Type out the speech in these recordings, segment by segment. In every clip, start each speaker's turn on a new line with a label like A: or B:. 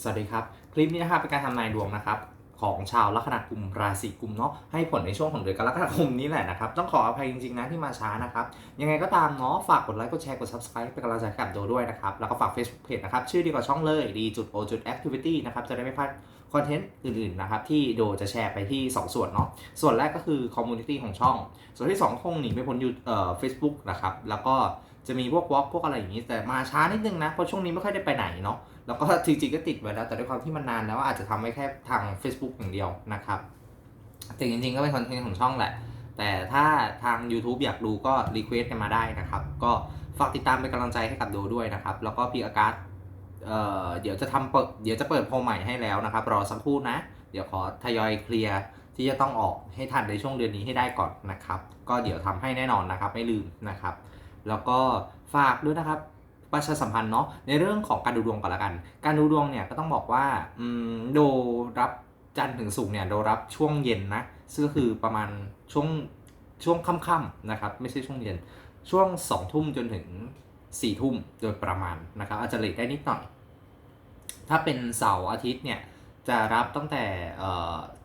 A: สวัสดีครับ คลิปนี้นะครับเป็นการทำนายดวงนะครับของชาวลัคนากุมราศีกุมเนาะให้ผลในช่วงของเดือนกรกฎาคมนี้แหละนะครับ ต้องขออภัยจริงๆนะที่มาช้านะครับ ยังไงก็ตามเนาะฝากกดไลค์กดแชร์กด subscribe เป็นกำลังใจให้กับโดด้วยนะครับ แล้วก็ฝาก Facebook Page นะครับ ชื่อดียวกับช่องเลยดีจุดโอจุด activity นะครับ จะได้ไม่พลาดคอนเทนต์อื่นๆนะครับ ที่โดจะแชร์ไปที่ 2 ส่วนเนาะส่วนแรกก็คือคอมมูนิตี้ของช่อง ส่วนที่ 2 คงหนีไม่พ้นยูเอ่อ Facebook นะครับแล้วก็ จะมีพวกวอล์กพวกอะไรอย่างนี้แต่มาช้านิดนึงนะเพราะช่วงนี้ไม่ค่อยได้ไปไหนเนาะแล้วก็จริงๆก็ติดไว้แล้ว แต่ด้วยความที่มันนานแล้วอาจจะทำไว้แค่ทาง Facebook อย่างเดียวนะครับแต่จริงๆก็เป็นคอนเทนต์ของช่องแหละ แต่ถ้าทาง YouTube อยากดูก็รีเควสกันมาได้นะครับ ก็ฝากติดตามเป็นกำลังใจให้กับโดด้วยนะครับ แล้วก็พี่อากาศเอ่อเดี๋ยวจะทำเปิดเดี๋ยวจะเปิดโพลใหม่ให้แล้วนะครับ รอสักครู่นะ เดี๋ยวขอทยอยเคลียร์ที่จะต้องออกให้ทันในช่วงเดือนนี้ให้ได้ก่อนนะครับ ก็เดี๋ยวทำให้แน่นอนนะครับ ไม่ลืมนะครับ แล้วก็ฝากด้วยนะครับประชาสัมพันธ์เนาะในเรื่องของการดูดวงก่อนละกัน การดูดวงเนี่ยก็ต้องบอกว่าอืมโดรับจันทร์ถึงศุกร์เนี่ยโดรับช่วงเย็นนะซึ่งก็คือประมาณช่วงช่วงค่ำๆนะครับไม่ใช่ช่วงเย็นช่วง2องทุ่มจนถึง4ี่ทุ่มโดยประมาณนะครับอาจจะเลทได้นิดหน่อย ถ้าเป็นเสาร์อาทิตย์เนี่ย จะรับตั้งแต่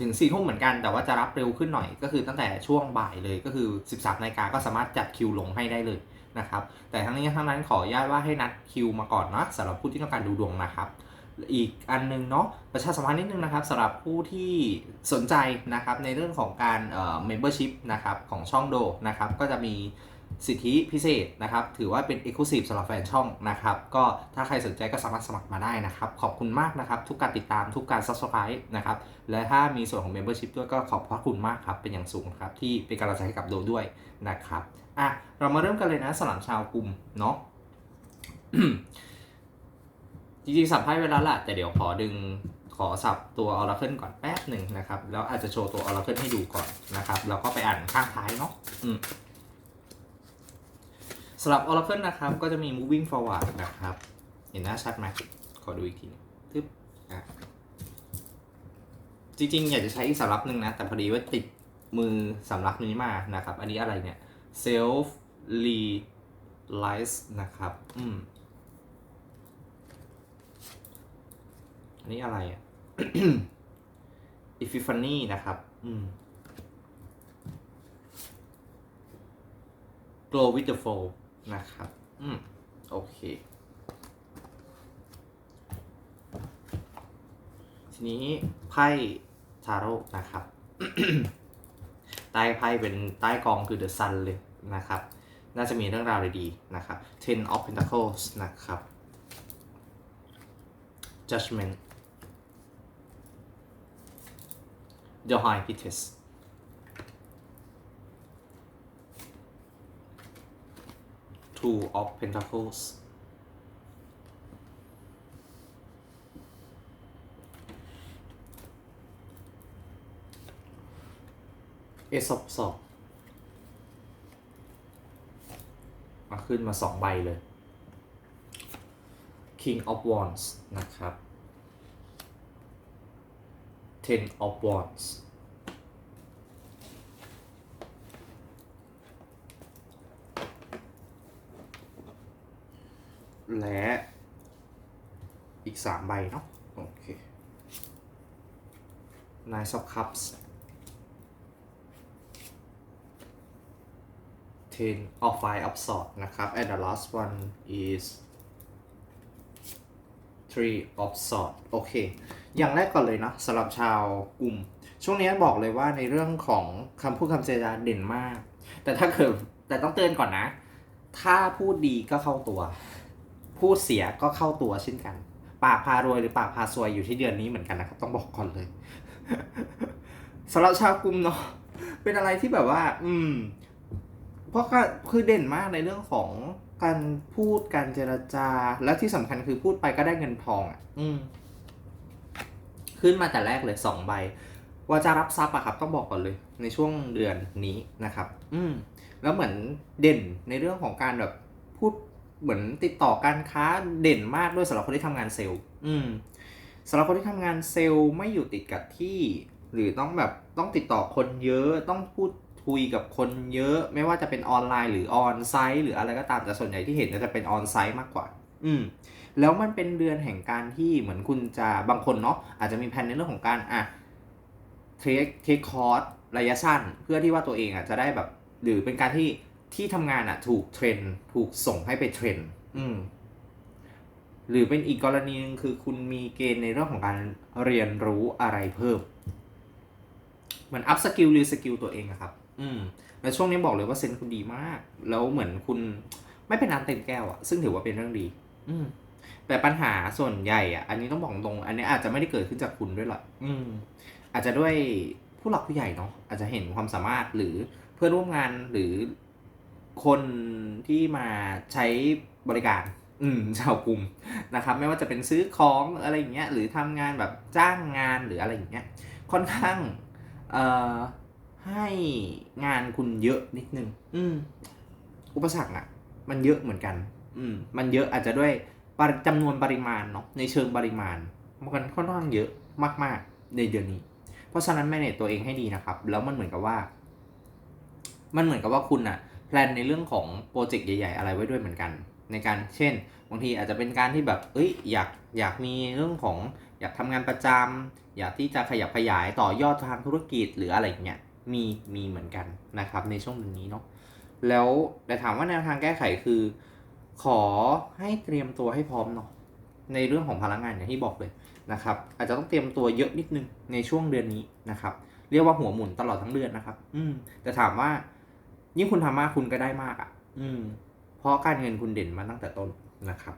A: ถึง4ี่ทุ่มเหมือนกัน แต่ว่าจะรับเร็วขึ้นหน่อยก็คือตั้งแต่ช่วงบ่ายเลยก็คือ 13นาฬิกาก็สามารถจัดคิวลงให้ได้เลยนะครับ แต่ทั้งนี้ทั้งนั้นขออนุญาตว่าให้นัดคิวมาก่อนนะสำหรับผู้ที่ต้องการดูดวงนะครับอีกอันหนึงเนาะประชาสัมพันธ์นิดนึงนะครับสำหรับผู้ที่สนใจนะครับในเรื่องของการเอ่อ membership นะครับของช่องโดนะครับก็จะมี สิทธิพิเศษนะครับ ถือว่าเป็น exclusive สำหรับแฟนช่องนะครับ ก็ถ้าใครสนใจก็สามารถสมัครมาได้นะครับ ขอบคุณมากนะครับ ทุกการติดตามทุกการ subscribe นะครับ และถ้ามีส่วนของ membership ด้วยก็ขอบพระคุณมากครับ เป็นอย่างสูงครับ ที่เป็นกำลังใจให้กับโดด้วยนะครับอะเรามาเริ่มกันเลยนะสำหรับชาวกลุ่มเนาะจริงๆสับไพ่ไว้แล้วล่ะ แต่เดี๋ยวขอดึงขอสับตัว Oracle ก่อนแป๊บหนึ่งนะครับ แล้วอาจจะโชว์ตัว Oracle ให้ดูก่อนนะครับ แล้วก็ไปอ่านข้างท้ายเนาะอืม สำหรับ Oracle นะครับ ก็จะมี moving forward นะครับ เห็นหน้าชัดไหมขอดูอีกทีนึงทึบอะจริงๆ อยากจะใช้อีกสำรับหนึ่งนะ แต่พอดีว่าติดมือสำรับนี้มานะครับ อันนี้อะไรเนี่ย self realize นะครับ อืม อันนี้อะไรอะ epiphany นะครับ อืม glow with the flow นะครับ อืม โอเค ทีนี้ไพ่ทาโร่นะครับ ใต้ไพ่เป็นใต้กองคือ the sun เลยนะครับ น่าจะมีเรื่องราวดีๆนะครับ ten of pentacles นะครับ judgment the high pitches two of pentacles ace of swords มาขึ้นมาสองใบเลย king of wands นะครับ ten of wands และอีกสามใบเนาะโอเค nine of cups ten of five of swords นะครับ and the last one is three of swords โอเค อย่างแรกก่อนเลยนะสำหรับชาวกลุ่ม ช่วงนี้บอกเลยว่าในเรื่องของคำพูดคำเจรจาเด่นมาก แต่ถ้าเกิดแต่ต้องเตือนก่อนนะ ถ้าพูดดีก็เข้าตัว พูดเสียก็เข้าตัวเช่นกัน ปากพารวยหรือปากพาซวยอยู่ที่เดือนนี้เหมือนกันนะครับต้องบอกก่อนเลยสำหรับชาวกลุ่มเนาะเป็นอะไรที่แบบว่า อืม เพราะก็คือเด่นมากในเรื่องของการพูดการเจรจา และที่สำคัญคือพูดไปก็ได้เงินทองอะ อืม ขึ้นมาแต่แรกเลยสองใบว่าจะรับทรัพย์อะครับ ต้องบอกก่อนเลย ในช่วงเดือนนี้นะครับ อืม แล้วเหมือนเด่นในเรื่องของการแบบพูด เหมือนติดต่อการค้าเด่นมากด้วยสำหรับคนที่ทำงานเซลล์ อืมสำหรับคนที่ทำงานเซลล์ไม่อยู่ติดกับที่ หรือต้องแบบต้องติดต่อคนเยอะต้องพูดคุยกับคนเยอะ ไม่ว่าจะเป็นออนไลน์หรือออนไซต์หรืออะไรก็ตามแต่ส่วนใหญ่ที่เห็นจะเป็นออนไซต์มากกว่า อืมแล้วมันเป็นเดือนแห่งการที่เหมือนคุณจะบางคนเนาะอาจจะมีแผนในเรื่องของการอะเทคเทคคอร์สระยะสั้น เพื่อที่ว่าตัวเองอะจะได้แบบ หรือเป็นการที่ ที่ทำงานอะถูกเทรนถูกส่งให้ไปเทรนอืมหรือเป็นอีกกรณีหนึงคือคุณมีเกณฑ์ในเรื่องของการเรียนรู้อะไรเพิ่มเหมือนอัพสกิลหรือสกิลตัวเองอะครับ อืมแล้วช่วงนี้บอกเลยว่าเซนส์คุณดีมาก แล้วเหมือนคุณไม่เป็นน้ำเต็มแก้วอะซึ่งถือว่าเป็นเรื่องดี อืมแต่ปัญหาส่วนใหญ่อะอันนี้ต้องบอกตรง อันนี้อาจจะไม่ได้เกิดขึ้นจากคุณด้วยหรอกอืม อาจจะด้วยผู้หลักผู้ใหญ่เนาะอาจจะเห็นความสามารถหรือเพื่อนร่วมงานหรือ คนที่มาใช้บริการ อืมชาวกลุ่มนะครับ ไม่ว่าจะเป็นซื้อของอะไรอย่างเงี้ยหรือทำงานแบบจ้างงานหรืออะไรอย่างเงี้ยค่อนข้างเอ่อให้งานคุณเยอะนิดนึง อืม อุปสรรคอะมันเยอะเหมือนกัน อืม มันเยอะอาจจะด้วยปริจำนวนปริมาณเนาะในเชิงปริมาณมันค่อนข้างเยอะมากๆในเดือนนี้ เพราะฉะนั้นแมเนจตัวเองให้ดีนะครับ แล้วมันเหมือนกับว่า มันเหมือนกับว่าคุณอะ แพลนในเรื่องของโปรเจกต์ใหญ่ ๆ อะไรไว้ด้วยเหมือนกัน ในการเช่น บางทีอาจจะเป็นการที่แบบเอ้ยอยากอยากมีเรื่องของอยากทำงานประจำอยากที่จะขยับขยายต่อยอดทางธุรกิจหรืออะไรเงี้ยมีมีเหมือนกันนะครับในช่วงเดือนนี้เนาะแล้วแต่ถามว่าแนวทางแก้ไขคือ ขอให้เตรียมตัวให้พร้อมเนาะในเรื่องของพลังงานอย่างที่บอกเลยนะครับ อาจจะต้องเตรียมตัวเยอะนิดนึงในช่วงเดือนนี้นะครับ เรียกว่าหัวหมุนตลอดทั้งเดือนนะครับ อืมแต่ถามว่า ยิ่งคุณทำมากคุณก็ได้มากอะ อืม เพราะการเงินคุณเด่นมาตั้งแต่ต้นนะครับ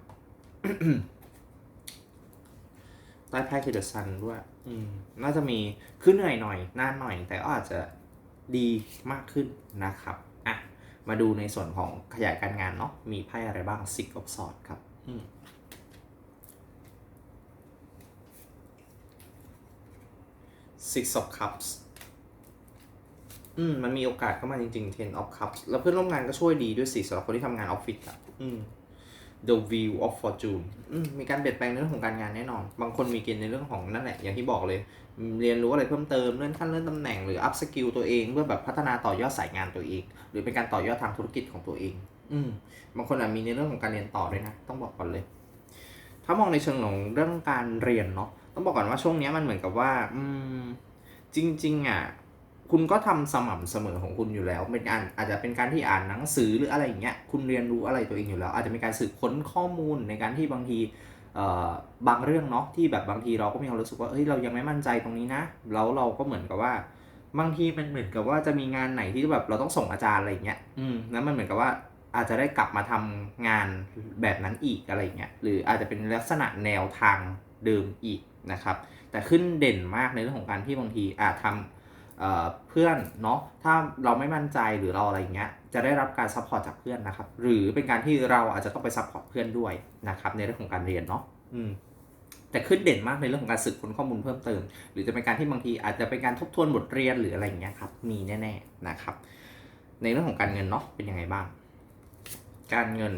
A: ใต้ไพ่คือเดอะซันด้วย อืม น่าจะมีขึ้นเหนื่อยหน่อยนานหน่อย แต่ก็อาจจะดีมากขึ้นนะครับ อะ มาดูในส่วนของขยายการงานเนาะ มีไพ่อะไรบ้าง Six of Swords ครับ อืม Six of Cups อืมมันมีโอกาสเข้ามาจริงๆ Ten of Cups แล้วเพื่อนร่วมงานก็ช่วยดีด้วยสิสำหรับคนที่ทำงานออฟฟิศอะอืม The Wheel of Fortune อืมมีการเปลี่ยนแปลงในเรื่องของการงานแน่นอน บางคนมีเกณฑ์ในเรื่องของนั่นแหละ อย่างที่บอกเลย เรียนรู้อะไรเพิ่มเติม เลื่อนขั้นเลื่อนตำแหน่งหรือ up skill ตัวเองเพื่อแบบพัฒนาต่อยอดสายงานตัวเอง หรือเป็นการต่อยอดทางธุรกิจของตัวเอง อืมบางคนอาจมีในเรื่องของการเรียนต่อด้วยนะ ต้องบอกก่อนเลย ถ้ามองในเชิงของเรื่องการเรียนเนาะ ต้องบอกก่อนว่าช่วงนี้มันเหมือนกับว่า อืม จริง ๆ อะ คุณก็ทำสม่ำเสมอของคุณอยู่แล้ว เป็นการอาจจะเป็นการที่อ่านหนังสือหรืออะไรอย่างเงี้ย คุณเรียนรู้อะไรตัวเองอยู่แล้ว อาจจะมีการสืบค้นข้อมูลในการที่บางทีเอ่อบางเรื่องเนาะที่แบบบางทีเราก็มีความรู้สึกว่าเฮ้ยเรายังไม่มั่นใจตรงนี้นะ แล้วเราก็เหมือนกับว่า บางทีมันเหมือนกับว่าจะมีงานไหนที่แบบเราต้องส่งอาจารย์อะไรอย่างเงี้ย อืมแล้วมันเหมือนกับว่าอาจจะได้กลับมาทำงานแบบนั้นอีกอะไรเงี้ย หรืออาจจะเป็นลักษณะแนวทางเดิมอีกนะครับ แต่ขึ้นเด่นมากในเรื่องของการที่บางทีอาจทำ เอ่อเพื่อนเนาะถ้าเราไม่มั่นใจหรือเราอะไรอย่างเงี้ยจะได้รับการซัพพอร์ตจากเพื่อนนะครับ หรือเป็นการที่เราอาจจะต้องไปซัพพอร์ตเพื่อนด้วยนะครับในเรื่องของการเรียนเนาะอืมแต่ขึ้นเด่นมากในเรื่องของการสืบค้นข้อมูลเพิ่มเติม หรือจะเป็นการที่บางทีอาจจะเป็นการทบทวนบทเรียนหรืออะไรอย่างเงี้ยครับมีแน่ๆนะครับ ในเรื่องของการเงินเนาะเป็นยังไงบ้าง การเงิน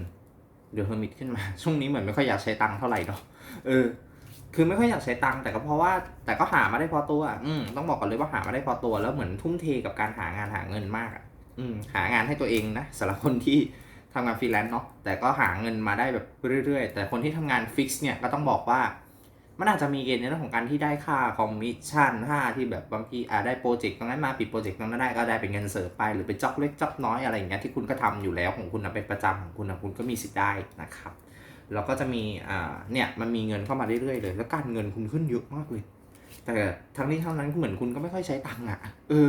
A: เดี๋ยวเฮอร์มิตขึ้นมา ช่วงนี้เหมือนไม่ค่อยอยากใช้ตังค์เท่าไหร่เนาะเออ คือไม่ค่อยอยากใช้ตังค์แต่ก็เพราะว่าแต่ก็หามาได้พอตัวอืมต้องบอกก่อนเลยว่าหามาได้พอตัว แล้วเหมือนทุ่มเทกับการหางานหาเงินมากอะอืมหางานให้ตัวเองนะสำหรับคนที่ทำงานฟรีแลนซ์เนาะแต่ก็หาเงินมาได้แบบเรื่อยๆ แต่คนที่ทำงานฟิกซ์เนี่ยก็ต้องบอกว่ามันอาจจะมีเกณฑ์ในเรื่องของการที่ได้ค่าคอมมิชชั่นค่าที่แบบบางทีอาได้โปรเจกต์ตรงนั้นมาปิดโปรเจกต์ตรงนั้นได้ก็ได้เป็นเงินเสริมไปหรือเป็นจ็อกเล็กจ็อกน้อยอะไรอย่างเงี้ยที่คุณก็ทำอยู่แล้วของคุณนะเป็นประจำของคุณนะคุณก็มีสิทธิ์ได้นะครับ แล้วก็จะมีอ่าเนี่ยมันมีเงินเข้ามาเรื่อยๆเลย แล้วการเงินคุณขึ้นเยอะมากเลย แต่ทั้งนี้ทั้งนั้นเหมือนคุณก็ไม่ค่อยใช้ตังค์อะเออ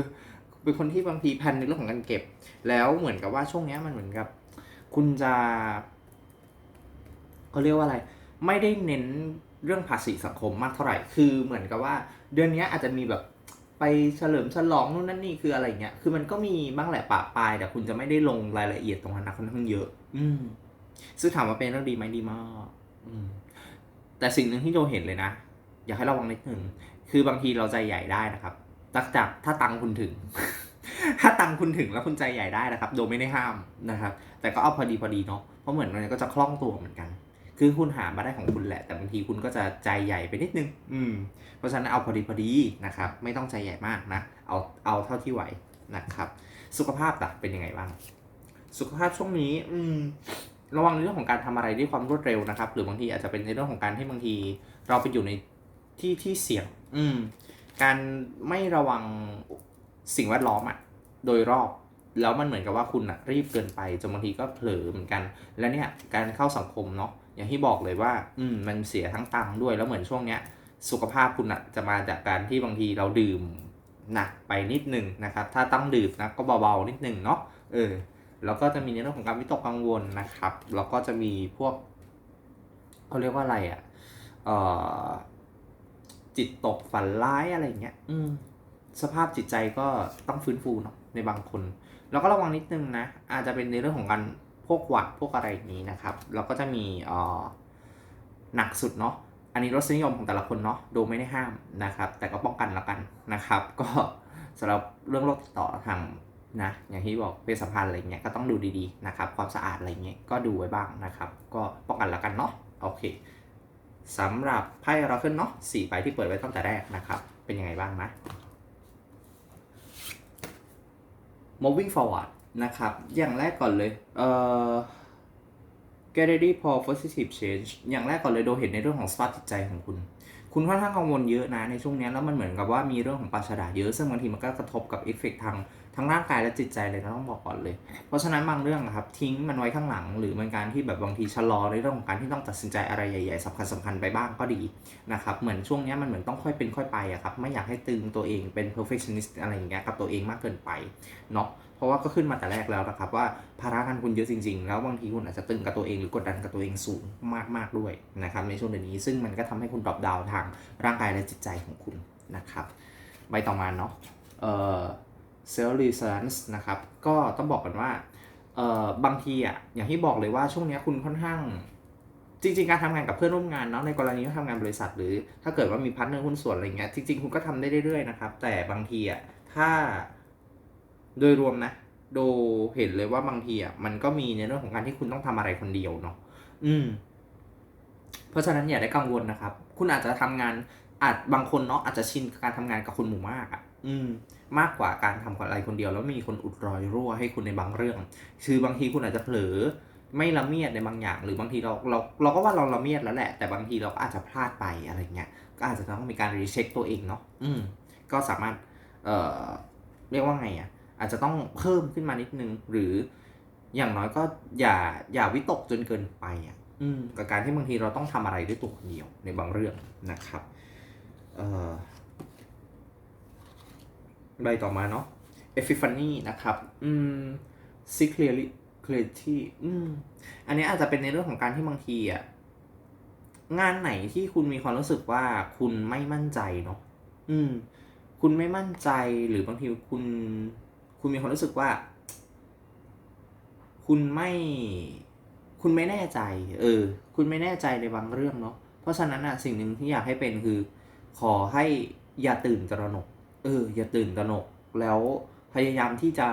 A: เป็นคนที่บางทีแพลนในเรื่องของการเก็บ แล้วเหมือนกับว่าช่วงเนี้ยมันเหมือนกับ คุณจะเขาเรียกว่าอะไร ไม่ได้เน้นเรื่องภาษีสังคมมากเท่าไหร่ คือเหมือนกับว่าเดือนเนี้ยอาจจะมีแบบไปเฉลิมฉลองนู่นนั่นนี่คืออะไรเงี้ย คือมันก็มีบ้างแหละปะปลายแต่คุณจะไม่ได้ลงรายละเอียดตรงนั้นนะค่อนข้างเยอะ อืม ซึ่งถามว่าเป็นเรื่องดีไหมดีมากอืมแต่สิ่งหนึ่งที่โยเห็นเลยนะ อยากให้ระวังนิดหนึ่ง คือบางทีเราใจใหญ่ได้นะครับตักจากถ้าตังค์คุณถึง ถ้าตังค์คุณถึงแล้วคุณใจใหญ่ได้นะครับ โดยไม่ได้ห้ามนะครับ แต่ก็เอาพอดีพอดีเนาะ เพราะเหมือนมันก็จะคล่องตัวเหมือนกัน คือคุณหามาได้ของคุณแหละ แต่บางทีคุณก็จะใจใหญ่ไปนิดนึง อืม เพราะฉะนั้นเอาพอดีพอดีนะครับ ไม่ต้องใจใหญ่มากนะ เอาเอาเท่าที่ไหวนะครับ สุขภาพล่ะเป็นยังไงบ้าง สุขภาพช่วงนี้ อืม ระวังในเรื่องของการทำอะไรด้วยความรวดเร็วนะครับ หรือบางทีอาจจะเป็นในเรื่องของการที่บางที เราไปอยู่ในที่ที่เสี่ยง อืม การไม่ระวังสิ่งแวดล้อมอะโดยรอบ แล้วมันเหมือนกับว่าคุณอะรีบเกินไปจนบางทีก็เผลอเหมือนกัน แล้วเนี่ยการเข้าสังคมเนาะอย่างที่บอกเลยว่า อืม มันเสียทั้งตังค์ด้วยแล้วเหมือนช่วงเนี้ย สุขภาพคุณอะจะมาจากการที่บางทีเราดื่มหนักไปนิดนึงนะครับ ถ้าต้องดื่มนะก็เบาๆนิดนึงเนาะเออ แล้วก็จะมีในเรื่องของการวิตกกังวลนะครับ แล้วก็จะมีพวกเขาเรียกว่าอะไรอะ่ะเอ่อจิตตกฝันร้ายอะไรอย่างเงี้ย อืม สภาพจิตใจก็ต้องฟื้นฟูเนาะในบางคน แล้วก็ระวังนิดนึงนะ อาจจะเป็นในเรื่องของการพวกหวัดพวกอะไรอย่างนี้นะครับ แล้วก็จะมีเอ่อหนักสุดเนาะอันนี้รสนิยมของแต่ละคนเนาะโดไม่ได้ห้ามนะครับ แต่ก็ป้องกันแล้วกันนะครับ ก็สำหรับเรื่องโรคติดต่อทาง นะอย่างที่บอกเป็นสัมพันธ์อะไรเงี้ยก็ต้องดูดีๆนะครับความสะอาดอะไรเงี้ยก็ดูไว้บ้างนะครับ ก็ป้องกันล้วกันเนาะโอเคสำหรับไพ่เราขึ้นเนาะสี่ใบที่เปิดไว้ตั้งแต่แรกนะครับ เป็นยังไงบ้างนะ moving forward นะครับ อย่างแรกก่อนเลยเอ่อ get ready for positive change อย่างแรกก่อนเลยโดเห็นในเรื่องของสภาพจิตใจของคุณ คุณค่อนข้างกังวลเยอะนะในช่วงนี้แล้วมันเหมือนกับว่ามีเรื่องของปราชดาเยอะ ซึ่งบางทีมันก็กระทบกับเอฟเฟกทาง ทั้งร่างกายและจิตใจเลยนะต้องบอกก่อนเลย เพราะฉะนั้นบางเรื่องอะครับทิ้งมันไว้ข้างหลัง หรือมันการที่แบบบางทีชะลอในเรื่องของการที่ต้องตัดสินใจอะไรใหญ่ๆสำคัญสำคัญๆไปบ้างก็ดีนะครับเหมือนช่วงนี้มันเหมือนต้องค่อยเป็นค่อยไปอะครับไม่อยากให้ตึงตัวเองเป็น perfectionist อะไรอย่างเงี้ยกับตัวเองมากเกินไปเนาะเพราะว่าก็ขึ้นมาแต่แรกแล้วนะครับว่าภาระงานคุณเยอะจริง ๆ แล้วบางทีคุณอาจจะตึงกับตัวเองหรือกดดันกับตัวเองสูงมากๆด้วยนะครับในช่วงเดือนนี้ซึ่งมันก็ทำให้คุณดรอปดาวทางร่างกายและจิตใจของคุณนะครับใบต่อมาเนาะเอ่อ self resilience นะครับ ก็ต้องบอกกันว่าเอ่อบางทีอะอย่างที่บอกเลยว่าช่วงนี้คุณค่อนข้าง จริง ๆ การทำงานกับเพื่อนร่วมงานเนาะในกรณีที่ทำงานบริษัท หรือถ้าเกิดว่ามีพาร์ทเนอร์หุ้นส่วนอะไรเงี้ยจริง ๆ คุณก็ทำได้เรื่อยๆนะครับ แต่บางทีอะถ้าโดยรวมนะโดเห็นเลยว่าบางทีอะมันก็มีในเรื่องของการที่คุณต้องทำอะไรคนเดียวเนาะอืม เพราะฉะนั้นอย่าได้กังวลนะครับ คุณอาจจะทำงานอาจบางคนเนาะอาจจะชินกับการทำงานกับคนหมู่มากอะ อืมมากกว่าการทำอะไรคนเดียว แล้วมีคนอุดรอยรั่วให้คุณในบางเรื่อง คือบางทีคุณอาจจะเผลอไม่ละเมียดในบางอย่าง หรือบางทีเราเราเราก็ว่าเราละเมียดแล้วแหละ แต่บางทีเราก็อาจจะพลาดไปอะไรเงี้ยก็อาจจะต้องมีการรีเช็คตัวเองเนาะอืมก็สามารถเอ่อเรียกว่าไงอะอาจจะต้องเพิ่มขึ้นมานิดนึง หรืออย่างน้อยก็อย่าอย่าวิตกจนเกินไปอะอืมกับการที่บางทีเราต้องทำอะไรด้วยตัวคนเดียวในบางเรื่องนะครับเอ่อ ใบต่อมาเนาะ Epiphany นะครับอืม See clearly clarity อืมอันนี้อาจจะเป็นในเรื่องของการที่บางทีอะงานไหนที่คุณมีความรู้สึกว่าคุณไม่มั่นใจเนาะอืม คุณไม่มั่นใจหรือบางทีคุณ คุณมีความรู้สึกว่า คุณไม่ คุณไม่แน่ใจ เออ คุณไม่แน่ใจในบางเรื่องเนาะเพราะฉะนั้นอะสิ่งหนึ่งที่อยากให้เป็นคือ ขอให้อย่าตื่นตระหนก เออ อย่าตื่นตระหนกแล้วพยายามที่จะ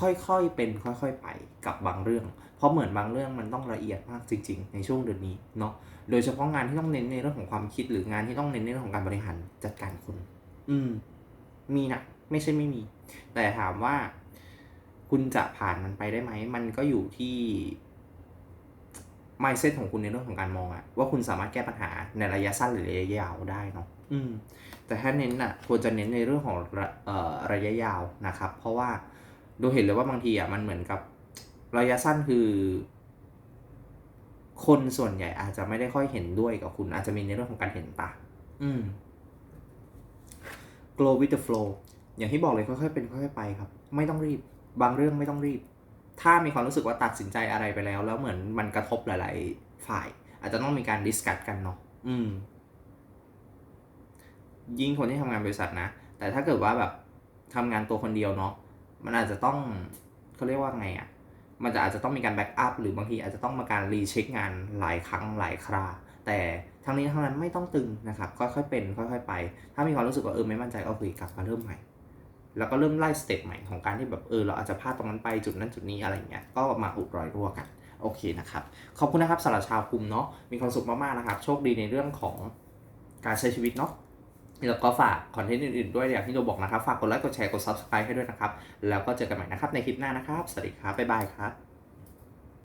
A: ค่อยๆเป็นค่อยๆไปกับบางเรื่อง เพราะเหมือนบางเรื่องมันต้องละเอียดมากจริง ๆ ในช่วงเดือนนี้เนาะโดยเฉพาะงานที่ต้องเน้นในเรื่องของความคิดหรืองานที่ต้องเน้นในเรื่องของการบริหารจัดการคน อืม มีนะไม่ใช่ไม่มี แต่ถามว่าคุณจะผ่านมันไปได้ไหม มันก็อยู่ที่ mindset ของคุณในเรื่องของการมองอะว่าคุณสามารถแก้ปัญหาในระยะสั้นหรือระยะยาวได้เนาะ อืม แต่ถ้าเน้นอะควรจะเน้นในเรื่องของระเอ่อระยะยาวนะครับ เพราะว่าดูเห็นเลยว่าบางทีอะมันเหมือนกับระยะสั้นคือ คนส่วนใหญ่อาจจะไม่ได้ค่อยเห็นด้วยกับคุณ อาจจะมีในเรื่องของการเห็นต่างอืม glow with the flow อย่างที่บอกเลยค่อยๆเป็นค่อยๆไปครับ ไม่ต้องรีบ บางเรื่องไม่ต้องรีบ ถ้ามีความรู้สึกว่าตัดสินใจอะไรไปแล้ว แล้วเหมือนมันกระทบหลาย ๆ ฝ่าย อาจจะต้องมีการดิสคัตกันเนาะอืม ยิ่งคนที่ทำงานบริษัทนะ แต่ถ้าเกิดว่าแบบทำงานตัวคนเดียวเนาะมันอาจจะต้องเขาเรียกว่าไงอะ่ะมันจะอาจจะต้องมีการแบ็กอัพหรือบางทีอาจจะต้องมาการรีเช็คงานหลายครั้งหลายครา แต่ทั้งนี้ทั้งนั้นไม่ต้องตึงนะครับค่อยๆเป็นค่อยๆไป ถ้ามีความรู้สึกว่าเออไม่มั่นใจก็คุยกลับมาเริ่มใหม่แล้วก็เริ่มไล่สเต็ปใหม่ของการที่แบบเออเราอาจจะพลาดตรงนั้นไปจุดนั้นจุดนี้อะไรเงี้ยก็มาอุดรอยรั่วกันโอเคนะครับขอบคุณนะครับสำหรับชาวกลุ่มเนาะมีความสุขมากๆนะครับ โชคดีในเรื่องของการใช้ชีวิตเนาะ แล้วก็ฝากคอนเทนต์อื่นๆด้วยอย่างที่โนบอกนะครับ ฝากกดไลค์กดแชร์กด subscribe ให้ด้วยนะครับ แล้วก็เจอกันใหม่นะครับในคลิปหน้านะครับ สวัสดีครับ บ๊ายบายครับ